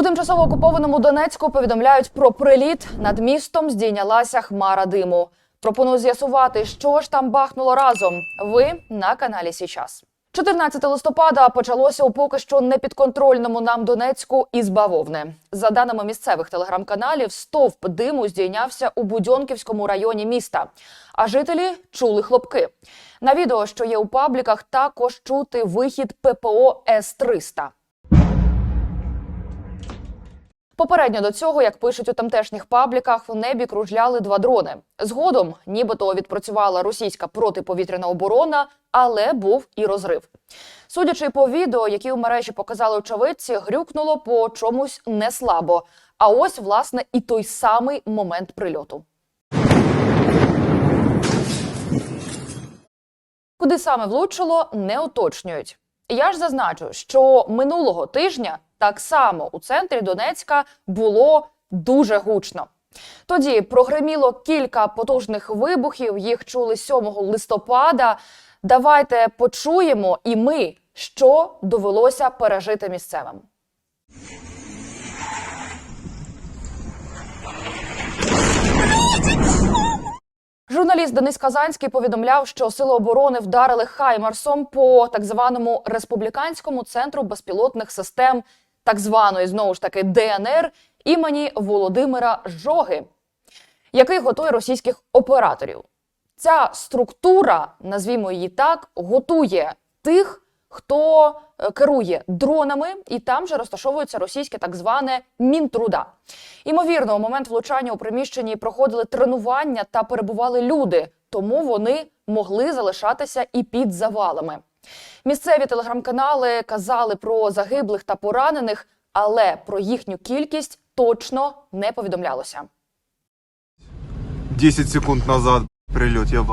У тимчасово окупованому Донецьку повідомляють про приліт. Над містом здійнялася хмара диму. Пропоную з'ясувати, що ж там бахнуло разом. Ви на каналі Січас. 14 листопада почалося у поки що непідконтрольному нам Донецьку із бавовни. За даними місцевих телеграм-каналів, стовп диму здійнявся у Будьонківському районі міста. А жителі чули хлопки. На відео, що є у пабліках, також чути вихід ППО С-300. Попередньо до цього, як пишуть у тамтешніх пабліках, в небі кружляли два дрони. Згодом, нібито відпрацювала російська протиповітряна оборона, але був і розрив. Судячи по відео, які у мережі показали очевидці, грюкнуло по чомусь не слабо. А ось власне і той самий момент прильоту. Куди саме влучило, не уточнюють. Я ж зазначу, що минулого тижня так само у центрі Донецька було дуже гучно. Тоді прогреміло кілька потужних вибухів. Їх чули 7 листопада. Давайте почуємо і ми, що довелося пережити місцевим. Журналіст Денис Казанський повідомляв, що сили оборони вдарили Хаймарсом по так званому республіканському центру безпілотних систем, так званої знову ж таки ДНР імені Володимира Жоги, який готує російських операторів. Ця структура, назвімо її так, готує тих, хто е, керує дронами, і там же розташовується російське так зване мінтруда. Імовірно, у момент влучання у приміщенні проходили тренування та перебували люди, тому вони могли залишатися і під завалами. Місцеві телеграм-канали казали про загиблих та поранених, але про їхню кількість точно не повідомлялося. 10 секунд назад прилет, я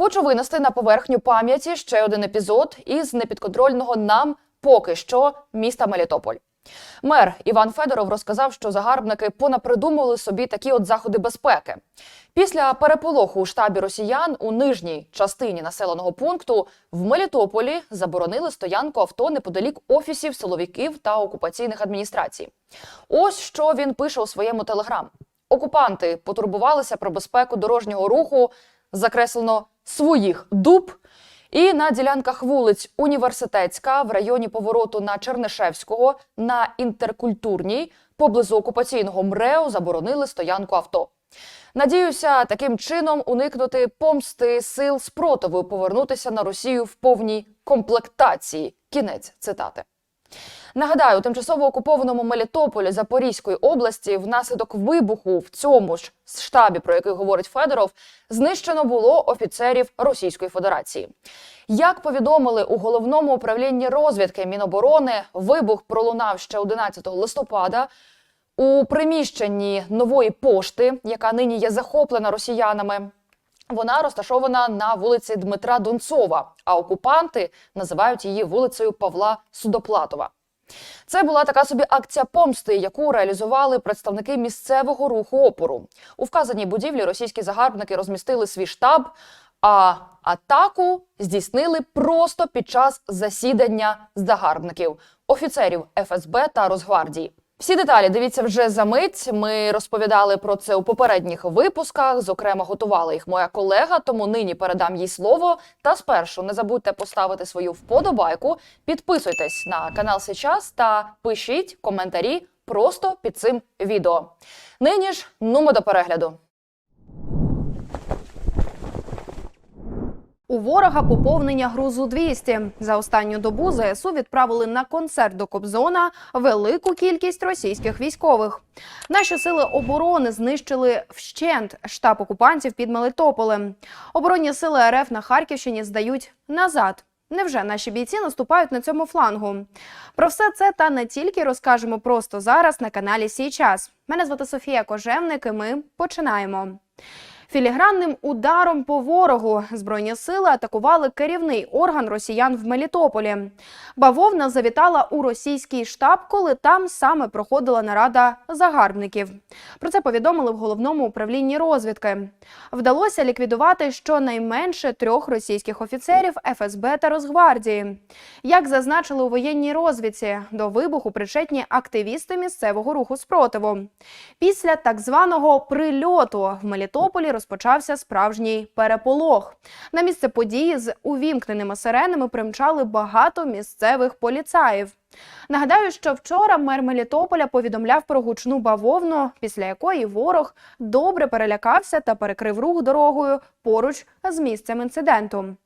Хочу винести на поверхню пам'яті ще один епізод із непідконтрольного нам поки що міста Мелітополь. Мер Іван Федоров розказав, що загарбники понапридумували собі такі от заходи безпеки. Після переполоху у штабі росіян у нижній частині населеного пункту в Мелітополі заборонили стоянку авто неподалік офісів силовиків та окупаційних адміністрацій. Ось що він пише у своєму телеграм. Окупанти потурбувалися про безпеку дорожнього руху, закреслено своїх дуб. І на ділянках вулиць Університетська в районі повороту на Чернишевського на інтеркультурній поблизу окупаційного МРЕО заборонили стоянку авто. Надіюся, таким чином уникнути помсти сил спротиву, повернутися на Росію в повній комплектації. Кінець цитати. Нагадаю, у тимчасово окупованому Мелітополі Запорізької області внаслідок вибуху в цьому ж штабі, про який говорить Федоров, знищено було офіцерів Російської Федерації. Як повідомили у головному управлінні розвідки Міноборони, вибух пролунав ще 11 листопада. У приміщенні нової пошти, яка нині є захоплена росіянами, вона розташована на вулиці Дмитра Донцова, а окупанти називають її вулицею Павла Судоплатова. Це була така собі акція помсти, яку реалізували представники місцевого руху опору. У вказаній будівлі російські загарбники розмістили свій штаб, а атаку здійснили просто під час засідання загарбників, офіцерів ФСБ та Росгвардії. Всі деталі дивіться вже за мить. Ми розповідали про це у попередніх випусках. Зокрема, готувала їх моя колега, тому нині передам їй слово. Та спершу не забудьте поставити свою вподобайку, підписуйтесь на канал Сейчас та пишіть коментарі просто під цим відео. Нині ж нумо до перегляду. У ворога поповнення грузу 200. За останню добу ЗСУ відправили на концерт до Кобзона велику кількість російських військових. Наші сили оборони знищили вщент штаб окупантів під Мелитополем. Оборонні сили РФ на Харківщині здають назад. Невже наші бійці наступають на цьому флангу? Про все це та не тільки розкажемо просто зараз на каналі Сій час. Мене звати Софія Кожевник, і ми починаємо. Філігранним ударом по ворогу збройні сили атакували керівний орган росіян в Мелітополі. Бавовна завітала у російський штаб, коли там саме проходила нарада загарбників. Про це повідомили в головному управлінні розвідки. Вдалося ліквідувати щонайменше трьох російських офіцерів ФСБ та Росгвардії. Як зазначили у воєнній розвідці, до вибуху причетні активісти місцевого руху спротиву. Після так званого прильоту в Мелітополі розпочався справжній переполох. На місце події з увімкненими сиренами примчали багато місцевих поліцаїв. Нагадаю, що вчора мер Мелітополя повідомляв про гучну бавовну, після якої ворог добре перелякався та перекрив рух дорогою поруч з місцем інциденту.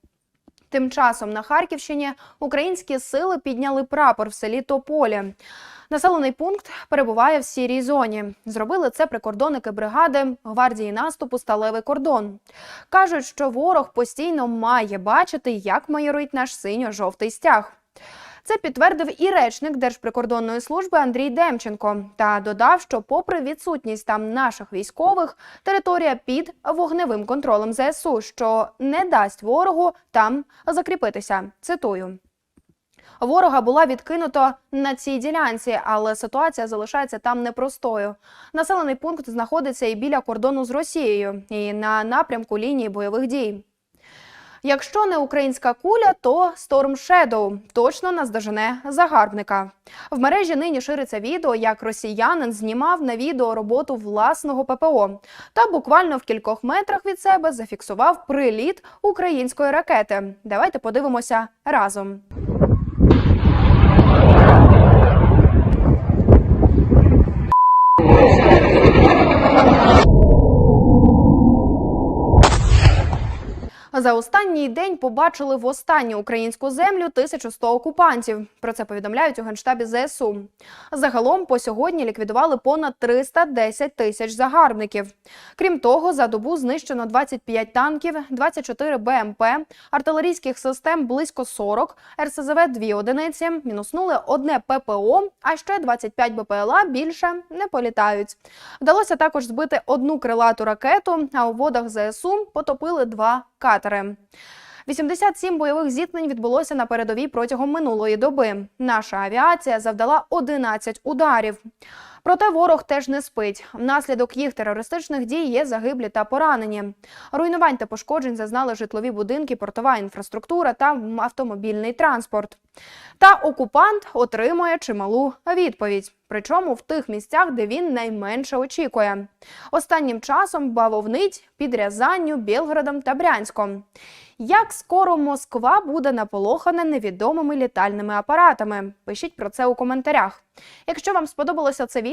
Тим часом на Харківщині українські сили підняли прапор в селі Тополі. Населений пункт перебуває в сірій зоні. Зробили це прикордонники бригади гвардії наступу Сталевий кордон. Кажуть, що ворог постійно має бачити, як майорить наш синьо-жовтий стяг. Це підтвердив і речник Держприкордонної служби Андрій Демченко та додав, що, попри відсутність там наших військових, територія під вогневим контролем ЗСУ, що не дасть ворогу там закріпитися. Цитую. Ворога була відкинуто на цій ділянці, але ситуація залишається там непростою. Населений пункт знаходиться і біля кордону з Росією, і на напрямку лінії бойових дій. Якщо не українська куля, то Storm Shadow точно наздожене загарбника. В мережі нині шириться відео, як росіянин знімав на відео роботу власного ППО та буквально в кількох метрах від себе зафіксував приліт української ракети. Давайте подивимося разом. За останній день побачили в останню українську землю 1100 окупантів. Про це повідомляють у генштабі ЗСУ. Загалом по сьогодні ліквідували понад 310 тисяч загарбників. Крім того, за добу знищено 25 танків, 24 БМП, артилерійських систем близько 40, РСЗВ 2 одиниці, мінуснули одне ППО, а ще 25 БПЛА більше не політають. Вдалося також збити одну крилату ракету, а у водах ЗСУ потопили два катери. 87 бойових зіткнень відбулося на передовій протягом минулої доби. Наша авіація завдала 11 ударів. Проте ворог теж не спить. Внаслідок їх терористичних дій є загиблі та поранені. Руйнувань та пошкоджень зазнали житлові будинки, портова інфраструктура та автомобільний транспорт. Та окупант отримує чималу відповідь. Причому в тих місцях, де він найменше очікує. Останнім часом бавовнить під Рязанню, Білгородом та Брянськом. Як скоро Москва буде наполохана невідомими літальними апаратами? Пишіть про це у коментарях. Якщо вам сподобалося це